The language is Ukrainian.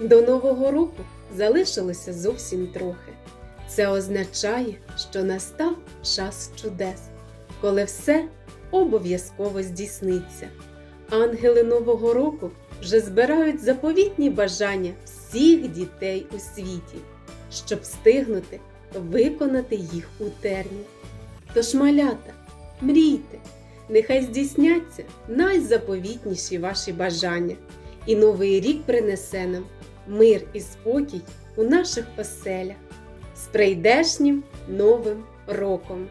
До Нового року залишилося зовсім трохи. Це означає, що настав час чудес, коли все обов'язково здійсниться. Ангели Нового року вже збирають заповітні бажання всіх дітей у світі, щоб встигнути виконати їх у термін. Тож, малята, мрійте, нехай здійсняться найзаповітніші ваші бажання, і новий рік принесе нам мир і спокій у наших оселях з прийдешнім новим роком.